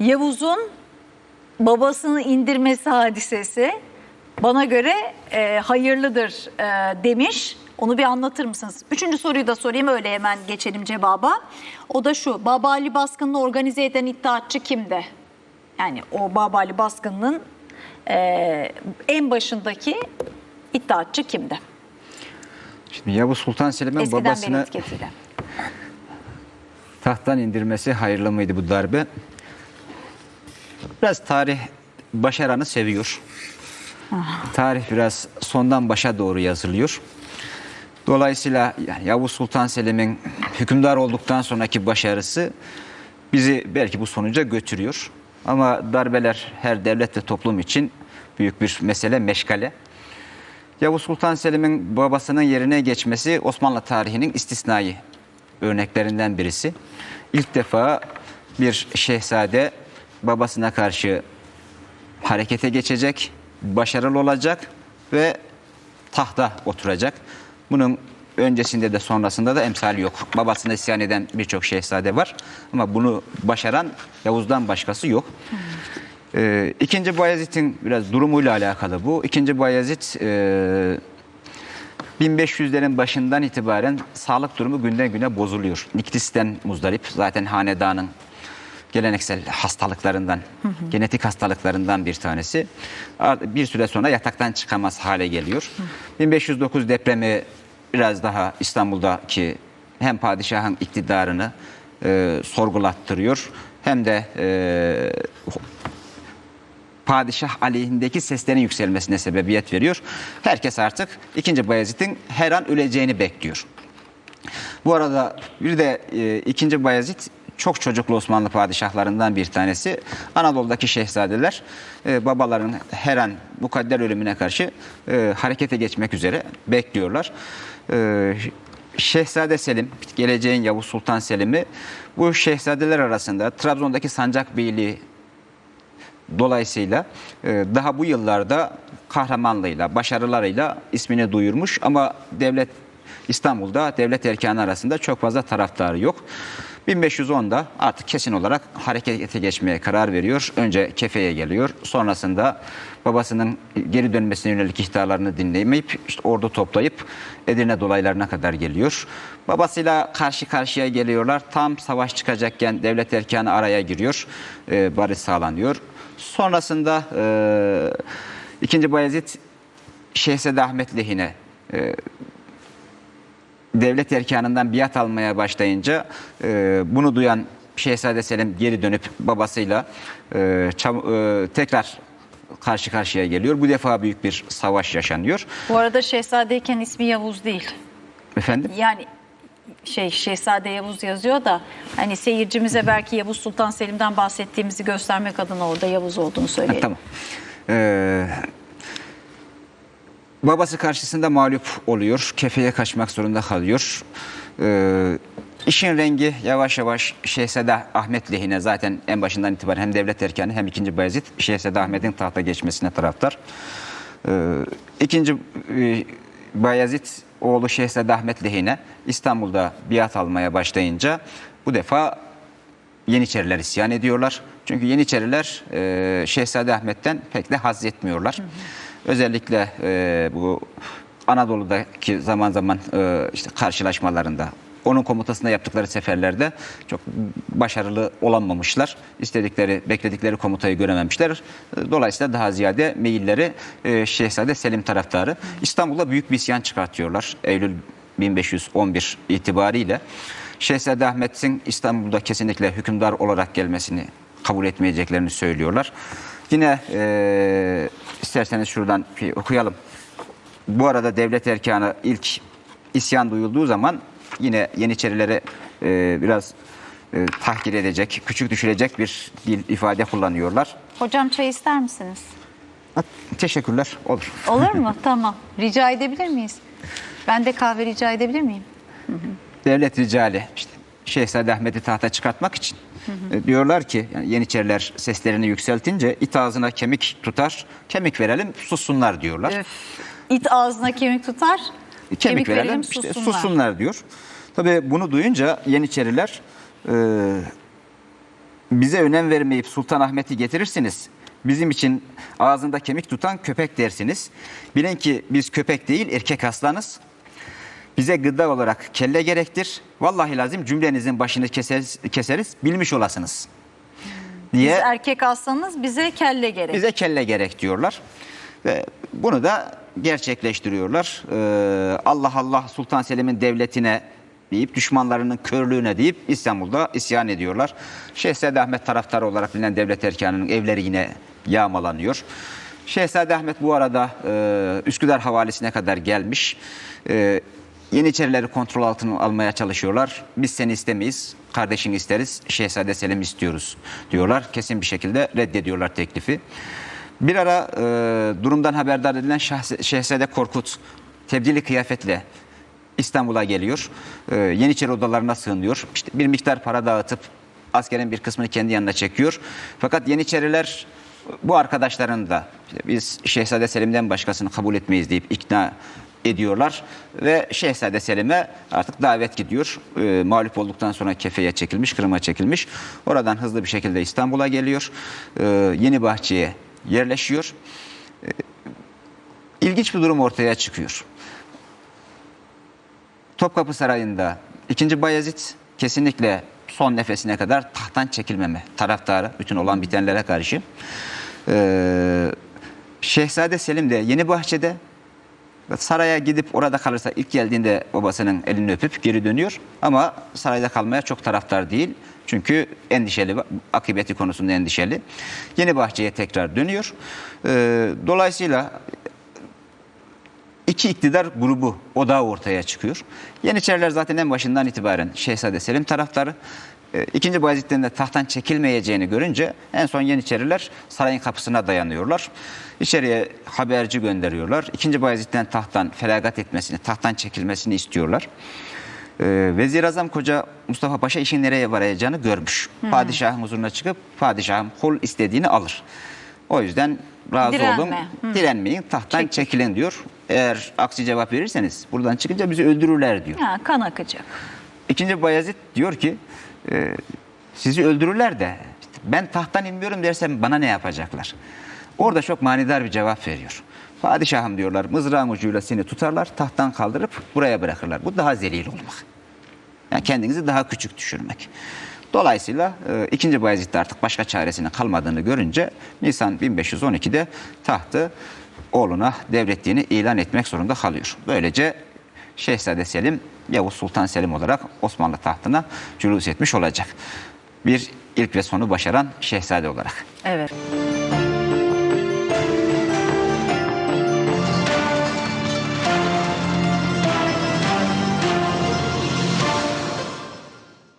Yavuz'un babasını indirmesi hadisesi bana göre e, hayırlıdır e, demiş. Onu bir anlatır mısınız? Üçüncü soruyu da sorayım öyle hemen geçelim cevaba. O da şu. Baba Ali baskınını organize eden iddiatçı kimdi? Yani o Baba Ali baskınının e, en başındaki iddiatçı kimdi? Şimdi Yavuz Sultan Selim'in babasını tahttan indirmesi hayırlı mıydı bu darbe? Biraz tarih başaranı seviyor. Tarih biraz sondan başa doğru yazılıyor. Dolayısıyla yani Yavuz Sultan Selim'in hükümdar olduktan sonraki başarısı bizi belki bu sonuca götürüyor. Ama darbeler her devlet ve toplum için büyük bir mesele, meşgale. Yavuz Sultan Selim'in babasının yerine geçmesi Osmanlı tarihinin istisnai örneklerinden birisi. İlk defa bir şehzade babasına karşı harekete geçecek, başarılı olacak ve tahta oturacak. Bunun öncesinde de sonrasında da emsali yok. Babasına isyan eden birçok şehzade var ama bunu başaran Yavuz'dan başkası yok. Ee, İkinci Bayezid'in biraz durumuyla alakalı bu. İkinci Bayezid e, 1500'lerin başından itibaren sağlık durumu günden güne bozuluyor. Niktisten muzdarip. Zaten hanedanın geleneksel hastalıklarından, genetik hastalıklarından bir tanesi. Bir süre sonra yataktan çıkamaz hale geliyor. 1509 depremi biraz daha İstanbul'daki hem padişahın iktidarını e, sorgulattırıyor hem de e, padişah aleyhindeki seslerin yükselmesine sebebiyet veriyor. Herkes artık 2. Bayezid'in her an öleceğini bekliyor. Bu arada bir de e, 2. Bayezid çok çocuklu Osmanlı padişahlarından bir tanesi. Anadolu'daki şehzadeler e, babaların her an mukadder ölümüne karşı e, harekete geçmek üzere bekliyorlar. E, Şehzade Selim, geleceğin Yavuz Sultan Selim'i bu şehzadeler arasında Trabzon'daki sancak beyliği Dolayısıyla e, daha bu yıllarda kahramanlığıyla, başarılarıyla ismini duyurmuş ama devlet İstanbul'da devlet erkanı arasında çok fazla taraftarı yok. 1510'da artık kesin olarak harekete geçmeye karar veriyor. Önce Kefe'ye geliyor. Sonrasında babasının geri dönmesine yönelik ihtarlarını dinlemeyip işte ordu toplayıp Edirne dolaylarına kadar geliyor. Babasıyla karşı karşıya geliyorlar. Tam savaş çıkacakken devlet erkanı araya giriyor. E, barış sağlanıyor. Sonrasında e, 2. Bayezid Şehzade Ahmet lehine e, devlet erkanından biat almaya başlayınca e, bunu duyan Şehzade Selim geri dönüp babasıyla e, çam- e, tekrar karşı karşıya geliyor. Bu defa büyük bir savaş yaşanıyor. Bu arada şehzadeyken ismi Yavuz değil. Efendim? Yani şey Şehzade Yavuz yazıyor da hani seyircimize belki Yavuz Sultan Selim'den bahsettiğimizi göstermek adına orada Yavuz olduğunu Ha, söyleyelim. tamam. Ee, babası karşısında mağlup oluyor. Kefeye kaçmak zorunda kalıyor. Ee, işin rengi yavaş yavaş Şehzade Ahmet lehine zaten en başından itibaren hem devlet erkanı hem 2. Bayezid Şehzade Ahmet'in tahta geçmesine taraftar. Ee, ikinci e, Bayezid oğlu Şehzade Ahmet lehine İstanbul'da biat almaya başlayınca bu defa Yeniçeriler isyan ediyorlar. Çünkü Yeniçeriler e, Şehzade Ahmet'ten pek de haz etmiyorlar. Özellikle e, bu Anadolu'daki zaman zaman e, işte karşılaşmalarında onun komutasında yaptıkları seferlerde çok başarılı olamamışlar. İstedikleri, bekledikleri komutayı görememişler. E, Dolayısıyla daha ziyade meyilleri e, Şehzade Selim taraftarı. İstanbul'da büyük bir isyan çıkartıyorlar. Eylül 1511 itibariyle. Şehzade Ahmet'in İstanbul'da kesinlikle hükümdar olarak gelmesini kabul etmeyeceklerini söylüyorlar. Yine e, isterseniz şuradan okuyalım. Bu arada devlet erkanı ilk isyan duyulduğu zaman yine Yeniçerilere e, biraz e, tahkir edecek, küçük düşürecek bir dil ifade kullanıyorlar. Hocam çay ister misiniz? Ha, Teşekkürler. Olur. Olur mu? tamam. Rica edebilir miyiz? Ben de kahve rica edebilir miyim? devlet ricali işte Şehzade Ahmet'i tahta çıkartmak için e, diyorlar ki yani Yeniçeriler seslerini yükseltince it ağzına kemik tutar, kemik verelim sussunlar diyorlar. Öf. İt ağzına kemik tutar. Kemik, verelim, işte sussunlar. diyor. Tabii bunu duyunca Yeniçeriler e, bize önem vermeyip Sultanahmet'i getirirsiniz. Bizim için ağzında kemik tutan köpek dersiniz. Bilin ki biz köpek değil erkek aslanız. Bize gıda olarak kelle gerektir. Vallahi lazım cümlenizin başını keseriz, keseriz bilmiş olasınız. Biz Diye erkek aslanız bize kelle gerek. bize kelle gerek diyorlar. Ve bunu da gerçekleştiriyorlar. Ee, Allah Allah Sultan Selim'in devletine deyip düşmanlarının körlüğüne deyip İstanbul'da isyan ediyorlar. Şehzade Ahmet taraftarı olarak bilinen devlet erkanının evleri yine yağmalanıyor. Şehzade Ahmet bu arada e, Üsküdar havalisine kadar gelmiş. E, Yeniçerileri kontrol altına almaya çalışıyorlar. Biz seni istemeyiz, kardeşini isteriz, Şehzade Selim istiyoruz diyorlar. Kesin bir şekilde reddediyorlar teklifi. Bir ara e, durumdan haberdar edilen Şehzade Korkut tebdili kıyafetle İstanbul'a geliyor. E, Yeniçeri odalarına sığınıyor. İşte bir miktar para dağıtıp askerin bir kısmını kendi yanına çekiyor. Fakat Yeniçeriler bu arkadaşların da işte biz Şehzade Selim'den başkasını kabul etmeyiz deyip ikna ediyorlar ve Şehzade Selim'e artık davet gidiyor. E, mağlup olduktan sonra kefeye çekilmiş, Kırım'a çekilmiş. Oradan hızlı bir şekilde İstanbul'a geliyor. E, Yeni Bahçe'ye yerleşiyor. E, İlginç bir durum ortaya çıkıyor. Topkapı Sarayı'nda 2. Bayezid kesinlikle son nefesine kadar tahttan çekilmeme taraftarı bütün olan bitenlere karşı. Ee, Şehzade Selim de Yeni Bahçe'de saraya gidip orada kalırsa ilk geldiğinde babasının elini öpüp geri dönüyor. Ama sarayda kalmaya çok taraftar değil. Çünkü endişeli, akıbeti konusunda endişeli. Yeni Bahçe'ye tekrar dönüyor. Ee, dolayısıyla iki iktidar grubu odağı ortaya çıkıyor. Yeniçeriler zaten en başından itibaren Şehzade Selim taraftarı. E, İkinci Bayezid'den de tahttan çekilmeyeceğini görünce en son Yeniçeriler sarayın kapısına dayanıyorlar. İçeriye haberci gönderiyorlar. İkinci Bayezid'den tahttan feragat etmesini, tahttan çekilmesini istiyorlar. E, Vezir Azam Koca Mustafa Paşa işin nereye varacağını görmüş. Padişahın huzuruna çıkıp padişahın kul istediğini alır. O yüzden razı Direnme. olun, Hı. direnmeyin, tahttan Çekil. çekilin diyor. Eğer aksi cevap verirseniz buradan çıkınca bizi öldürürler diyor. Ha, kan akacak. İkinci Bayezid diyor ki e, sizi öldürürler de ben tahttan inmiyorum dersem bana ne yapacaklar? Orada çok manidar bir cevap veriyor. Padişahım diyorlar mızrağın ucuyla seni tutarlar tahttan kaldırıp buraya bırakırlar. Bu daha zelil olmak. Yani kendinizi daha küçük düşürmek. Dolayısıyla e, 2. Bayezid de artık başka çaresinin kalmadığını görünce Nisan 1512'de tahtı oğluna devrettiğini ilan etmek zorunda kalıyor. Böylece Şehzade Selim Yavuz Sultan Selim olarak Osmanlı tahtına cülus etmiş olacak. Bir ilk ve sonu başaran şehzade olarak. Evet.